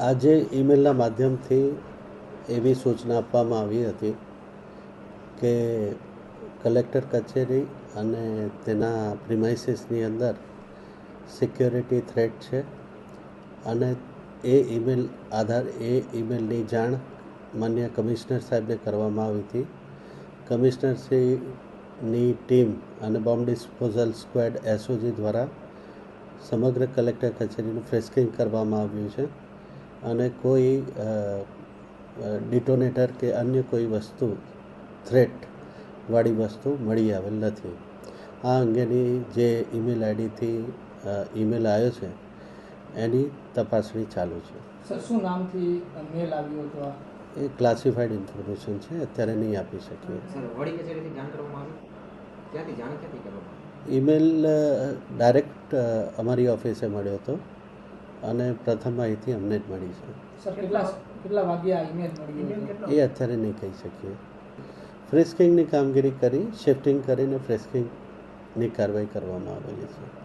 આજે ઈમેલના માધ્યમથી એવી સૂચના આપવામાં આવી હતી કે કલેક્ટર કચેરી અને તેના પ્રિમાઇસીસની અંદર સિક્યોરિટી થ્રેટ છે અને એ ઈમેલ આધાર એ ઈમેલની જાણ માન્ય કમિશનર સાહેબને કરવામાં આવી હતી. કમિશનરશ્રીની ટીમ અને બોમ્બ ડિસ્પોઝલ સ્ક્વેડ એસઓજી દ્વારા સમગ્ર કલેક્ટર કચેરીનું ફ્રેસ્કિંગ કરવામાં આવ્યું છે. અને કોઈ ડિટોનેટર કે અન્ય કોઈ વસ્તુ થ્રેટવાળી વસ્તુ મળી આવેલ નથી. આ અંગેની જે ઈમેલ આઈડીથી ઈમેલ આવ્યો છે એની તપાસણી ચાલુ છે. સર શું નામથી મેલ આવ્યો હતો એ ક્લાસિફાઈડ ઇન્ફોર્મેશન છે અત્યારે નહીં આપી શકીએ. સર વડી કચેરીથી જાણ કરવામાં આવી? ક્યાંથી જાણ ક્યાંથી કરવામાં ઈમેલ ડાયરેક્ટ અમારી ઓફિસે મળ્યો હતો. અને પ્રથમ માહિતી અમને જ મળી છે. એ અત્યારે નહીં કહી શકીએ. ફ્રેસ્કિંગની કામગીરી કરી શિફ્ટિંગ કરીને ફ્રેસ્કિંગની કાર્યવાહી કરવામાં આવેલી છે.